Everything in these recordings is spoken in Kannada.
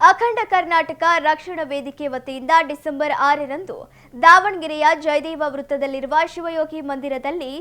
ಅಖಂಡ ಕರ್ನಾಟಕ ರಕ್ಷಣಾ ವೇದಿಕೆ ವತಿಯಿಂದ ಡಿಸೆಂಬರ್ ಆರರಂದು ದಾವಣಗೆರೆಯ ಜಯದೇವ ವೃತ್ತದಲ್ಲಿರುವ ಶಿವಯೋಗಿ ಮಂದಿರದಲ್ಲಿ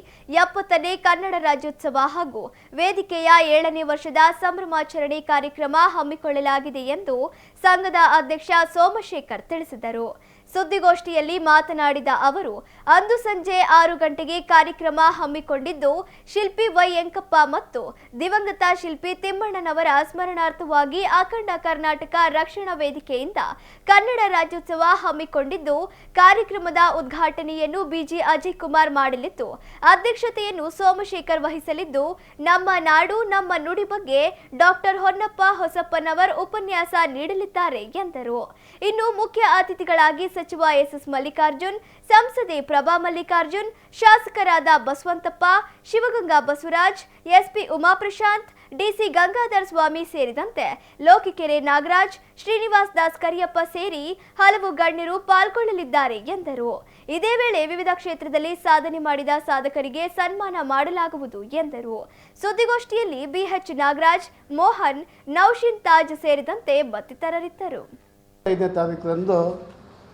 ಎಪ್ಪತ್ತನೇ ಕನ್ನಡ ರಾಜ್ಯೋತ್ಸವ ಹಾಗೂ ವೇದಿಕೆಯ ಏಳನೇ ವರ್ಷದ ಸಂಭ್ರಮಾಚರಣೆ ಕಾರ್ಯಕ್ರಮ ಹಮ್ಮಿಕೊಳ್ಳಲಾಗಿದೆ ಎಂದು ಸಂಘದ ಅಧ್ಯಕ್ಷ ಸೋಮಶೇಖರ್ ತಿಳಿಸಿದರು. ಸುದ್ದಿಗೋಷ್ಠಿಯಲ್ಲಿ ಮಾತನಾಡಿದ ಅವರು, ಅಂದು ಸಂಜೆ ಆರು ಗಂಟೆಗೆ ಕಾರ್ಯಕ್ರಮ ಹಮ್ಮಿಕೊಂಡಿದ್ದು ಶಿಲ್ಪಿ ವೈಯಂಕಪ್ಪ ಮತ್ತು ದಿವಂಗತ ಶಿಲ್ಪಿ ತಿಮ್ಮಣ್ಣನವರ ಸ್ಮರಣಾರ್ಥವಾಗಿ ಅಖಂಡ ಕರ್ನಾಟಕ ರಕ್ಷಣಾ ವೇದಿಕೆಯಿಂದ ಕನ್ನಡ ರಾಜ್ಯೋತ್ಸವ ಹಮ್ಮಿಕೊಂಡಿದ್ದು, ಕಾರ್ಯಕ್ರಮದ ಉದ್ಘಾಟನೆಯನ್ನು ಬಿಜಿ ಅಜಯ್ ಕುಮಾರ್ ಮಾಡಲಿದ್ದು, ಅಧ್ಯಕ್ಷತೆಯನ್ನು ಸೋಮಶೇಖರ್ ವಹಿಸಲಿದ್ದು, ನಮ್ಮ ನಾಡು, ನಮ್ಮ ನುಡಿ ಬಗ್ಗೆ ಡಾಕ್ಟರ್ ಹೊನ್ನಪ್ಪ ಹೊಸಪ್ಪನವರ್ ಉಪನ್ಯಾಸ ನೀಡಲಿದ್ದಾರೆ ಎಂದರು. ಇನ್ನು ಮುಖ್ಯ ಅತಿಥಿಗಳಾಗಿ ಸಚಿವ ಎಸ್ಎಸ್ ಮಲ್ಲಿಕಾರ್ಜುನ್, ಸಂಸದೆ ಪ್ರಭಾ ಮಲ್ಲಿಕಾರ್ಜುನ್, ಶಾಸಕರಾದ ಬಸವಂತಪ್ಪ, ಶಿವಗಂಗಾ ಬಸವರಾಜ್, ಎಸ್ಪಿ ಉಮಾಪ್ರಶಾಂತ್, ಡಿಸಿ ಗಂಗಾಧರ ಸ್ವಾಮಿ ಸೇರಿದಂತೆ ಲೋಕಿಕೆರೆ ನಾಗರಾಜ್, ಶ್ರೀನಿವಾಸ್ ದಾಸ್ ಕರಿಯಪ್ಪ ಸೇರಿ ಹಲವು ಗಣ್ಯರು ಪಾಲ್ಗೊಳ್ಳಲಿದ್ದಾರೆ ಎಂದರು. ಇದೇ ವೇಳೆ ವಿವಿಧ ಕ್ಷೇತ್ರದಲ್ಲಿ ಸಾಧನೆ ಮಾಡಿದ ಸಾಧಕರಿಗೆ ಸನ್ಮಾನ ಮಾಡಲಾಗುವುದು ಎಂದರು. ಸುದ್ದಿಗೋಷ್ಠಿಯಲ್ಲಿ ಬಿಎಚ್ ನಾಗರಾಜ್, ಮೋಹನ್, ನೌಶಿನ್ ತಾಜ್ ಸೇರಿದಂತೆ ಮತ್ತಿತರರಿದ್ದರು.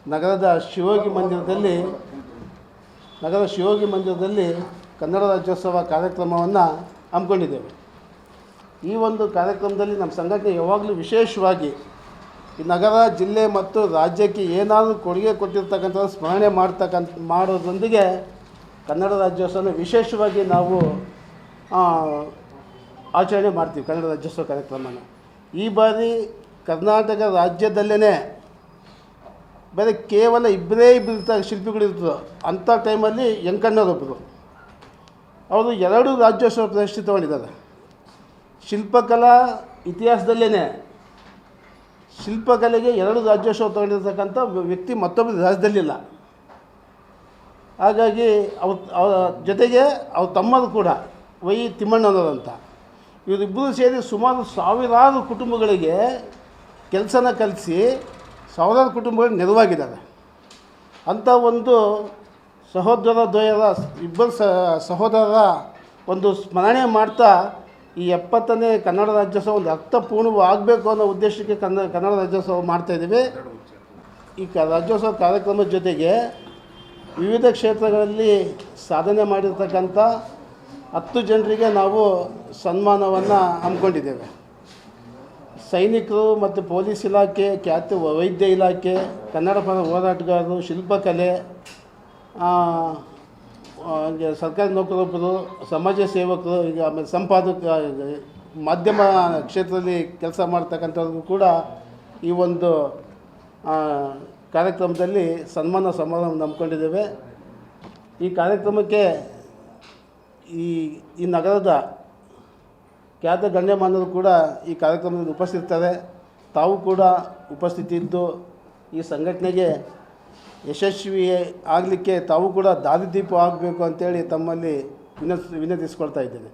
ನಗರದ ಶಿವಯೋಗಿ ಮಂದಿರದಲ್ಲಿ, ನಗರದ ಶಿವಯೋಗಿ ಮಂದಿರದಲ್ಲಿ ಕನ್ನಡ ರಾಜ್ಯೋತ್ಸವ ಕಾರ್ಯಕ್ರಮವನ್ನು ಹಮ್ಮಿಕೊಂಡಿದ್ದೇವೆ. ಈ ಒಂದು ಕಾರ್ಯಕ್ರಮದಲ್ಲಿ ನಮ್ಮ ಸಂಘಟನೆ ಯಾವಾಗಲೂ ವಿಶೇಷವಾಗಿ ಈ ನಗರ, ಜಿಲ್ಲೆ ಮತ್ತು ರಾಜ್ಯಕ್ಕೆ ಏನಾದರೂ ಕೊಡುಗೆ ಕೊಟ್ಟಿರ್ತಕ್ಕಂಥ ಸ್ಮರಣೆ ಮಾಡ್ತಕ್ಕಂಥ ಮಾಡೋದ್ರೊಂದಿಗೆ ಕನ್ನಡ ರಾಜ್ಯೋತ್ಸವನ ವಿಶೇಷವಾಗಿ ನಾವು ಆಚರಣೆ ಮಾಡ್ತೀವಿ ಕನ್ನಡ ರಾಜ್ಯೋತ್ಸವ ಕಾರ್ಯಕ್ರಮನ. ಈ ಬಾರಿ ಕರ್ನಾಟಕ ರಾಜ್ಯದಲ್ಲೇ ಬರೀ ಕೇವಲ ಇಬ್ಬರೇ ಇಬ್ಬರು ಇರ್ತಾರೆ ಶಿಲ್ಪಿಗಳಿರ್ತದೆ. ಅಂಥ ಟೈಮಲ್ಲಿ ಯಂಕಣ್ಣರೊಬ್ಬರು ಅವರು ಎರಡು ರಾಜ್ಯೋತ್ಸವ ಪ್ರಶಸ್ತಿ ತಗೊಂಡಿದ್ದಾರೆ ಶಿಲ್ಪಕಲಾ ಇತಿಹಾಸದಲ್ಲೇ ಶಿಲ್ಪಕಲೆಗೆ ಎರಡು ರಾಜ್ಯೋತ್ಸವ ತಗೊಂಡಿರ್ತಕ್ಕಂಥ ವ್ಯಕ್ತಿ ಮತ್ತೊಬ್ಬರು ರಾಜ್ಯದಲ್ಲಿಲ್ಲ. ಹಾಗಾಗಿ ಅವ್ರ, ಅವರ ಜೊತೆಗೆ ಅವ್ರ ತಮ್ಮರು ಕೂಡ ವೈ ತಿಮ್ಮಣ್ಣನವರಂತ. ಇವರಿಬ್ಬರು ಸೇರಿ ಸುಮಾರು ಸಾವಿರಾರು ಕುಟುಂಬಗಳಿಗೆ ಕೆಲಸನ ಕಲಿಸಿ ಸಾವಿರಾರು ಕುಟುಂಬಗಳು ನೆರವಾಗಿದ್ದಾರೆ ಅಂಥ ಒಂದು ಸಹೋದರ ದ್ವಯದ ಇಬ್ಬರು ಸಹೋದರರ ಒಂದು ಸ್ಮರಣೆ ಮಾಡ್ತಾ ಈ ಎಪ್ಪತ್ತನೇ ಕನ್ನಡ ರಾಜ್ಯೋತ್ಸವ ಒಂದು ಅರ್ಥಪೂರ್ಣವಾಗಬೇಕು ಅನ್ನೋ ಉದ್ದೇಶಕ್ಕೆ ಕನ್ನಡ ಕನ್ನಡ ರಾಜ್ಯೋತ್ಸವ ಮಾಡ್ತಾಯಿದ್ದೀವಿ ಈ ಕ, ರಾಜ್ಯೋತ್ಸವ ಕಾರ್ಯಕ್ರಮದ ಜೊತೆಗೆ ವಿವಿಧ ಕ್ಷೇತ್ರಗಳಲ್ಲಿ ಸಾಧನೆ ಮಾಡಿರ್ತಕ್ಕಂಥ ಹತ್ತು ಜನರಿಗೆ ನಾವು ಸನ್ಮಾನವನ್ನು ಹಮ್ಮಿಕೊಂಡಿದ್ದೇವೆ. ಸೈನಿಕರು ಮತ್ತು ಪೊಲೀಸ್ ಇಲಾಖೆ, ಖ್ಯಾತ ವೈದ್ಯ ಇಲಾಖೆ, ಕನ್ನಡ ಪರ ಹೋರಾಟಗಾರರು, ಶಿಲ್ಪಕಲೆ ಸರ್ಕಾರಿ ನೌಕರೊಬ್ಬರು ಸಮಾಜ ಸೇವಕರು, ಈಗ ಆಮೇಲೆ ಸಂಪಾದಕ ಮಾಧ್ಯಮ ಕ್ಷೇತ್ರದಲ್ಲಿ ಕೆಲಸ ಮಾಡ್ತಕ್ಕಂಥವ್ರಿಗೂ ಕೂಡ ಈ ಒಂದು ಕಾರ್ಯಕ್ರಮದಲ್ಲಿ ಸನ್ಮಾನ ಸಮಾರಂಭ ನಂಬ್ಕೊಂಡಿದ್ದೇವೆ. ಈ ಕಾರ್ಯಕ್ರಮಕ್ಕೆ ಈ ಈ ನಗರದ ಖ್ಯಾತ ಗಣ್ಯಮಾನರು ಕೂಡ ಈ ಕಾರ್ಯಕ್ರಮದಲ್ಲಿ ಉಪಸ್ಥಿತಿರ್ತಾರೆ ತಾವು ಕೂಡ ಉಪಸ್ಥಿತಿ ಇದ್ದು ಈ ಸಂಘಟನೆಗೆ ಯಶಸ್ವಿ ಆಗಲಿಕ್ಕೆ ತಾವು ಕೂಡ ದಾರಿದೀಪ ಆಗಬೇಕು ಅಂತೇಳಿ ತಮ್ಮಲ್ಲಿ ವಿನಸ್ ವಿನಂತಿಸ್ಕೊಳ್ತಾ ಇದ್ದೇನೆ.